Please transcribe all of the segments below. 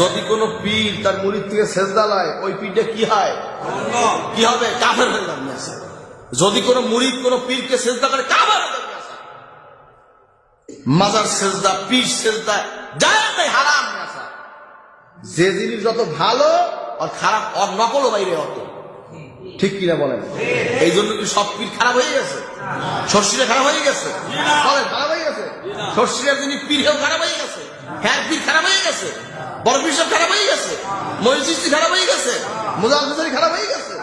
যদি কোনো পীর তার মুড়ির থেকে সেজদা লয় ওই পীরটা কি হয়? কি হবে? কাফের হয়ে যাবে। যদি কোনো মুড়িদ কোনো পীরকে সেজদা করে, কাফের মাজার সেজদা, পীর সেজদা যায় হারাম যে জিনিস যত ভালো আর খারাপ আর নকলও বাইরে অত। ঠিক কিনা বলেন? এই জন্য কি সব পীর খারাপ হয়ে গেছে? সর্ষিটা খারাপ হয়ে গেছে? বলেন, খারাপ হয়ে গেছে? সর্ষিটার যিনি পীর হেও খারাপ হয়ে গেছে হ্যাঁ পীর খারাপ হয়ে গেছে। পীর খারাপ হয়ে গেছে। মহিষি খারাপ হয়ে গেছে। মুজাল হুসারি খারাপ হয়ে গেছে।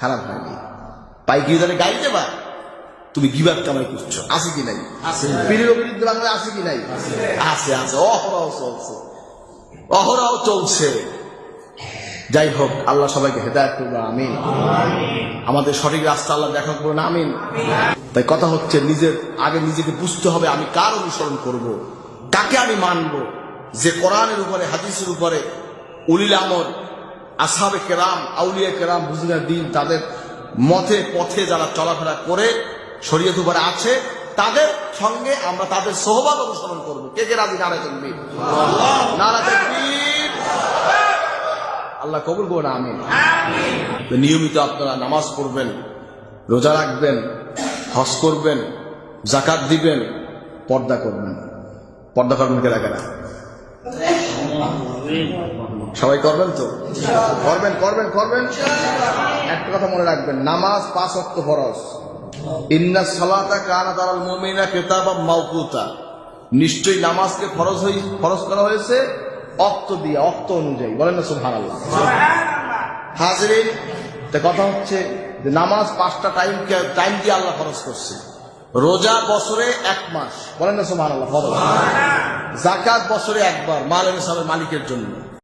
খারাপ হয়নি। পাইকি ধরে গাড়ি দেবা। তুমি গিবাদ কামাই করছ। আছে কি নাই? পীরের বিরুদ্ধে বাংলায় আছে কি নাই? আছে আছে। অহরাও চলছে। অহরাও চলছে। যাই হোক আল্লাহ সবাইকে হেদায়ত করব আমিন। আমাদের সঠিক রাস্তা আল্লাহ দেখা করব না আমিন। তাই কথা হচ্ছে নিজের আগে নিজেকে বুঝতে হবে আমি কার অনুসরণ করব। কাকে আমি মানব? যে কোরআনের উপরে হাদিসের উপরে উলিল আমর আসাবে কেরাম আউলিয়া কেরাম বুঝিনা দিন তাদের মতে পথে যারা চলাফেরা করে শরীয়ত উপরে আছে তাদের সঙ্গে আমরা তাদের সহবাদ অনুসরণ করব। কে কে রাজি? নারা তকবীর। নারা তকবীর। আল্লাহ কবুল করুন আমিন। তো নিয়মিত আপনারা নামাজ পড়বেন রোজা রাখবেন হজ করবেন জাকাত দিবেন পর্দা করবেন। পর্দা করবেন কেরা কেরা সবাই করবেন তো? করবেন করবেন করবেন? একটা কথা মনে রাখবেন, নামাজ পাঁচ অক্ত ফরজ। ইন্না সালাতা কানা তারাল মুমিনা কিতাবা মাওকুতা। নিশ্চয়ই নামাজকে ফরজ হই, ফরজ করা হয়েছে অক্ত দিয়ে, অক্ত অনুযায়ী। বলেন না সুবহানাল্লাহ। হাজরিন তা কথা হচ্ছে যে নামাজ পাঁচটা টাইম টাইম দিয়ে আল্লাহ খরচ করছে। রোজা বছরে এক মাস। বলেন না সুবহানাল্লাহ, ফরজ। জাকাত বছরে একবার মাল সাহেবের মালিকের জন্য।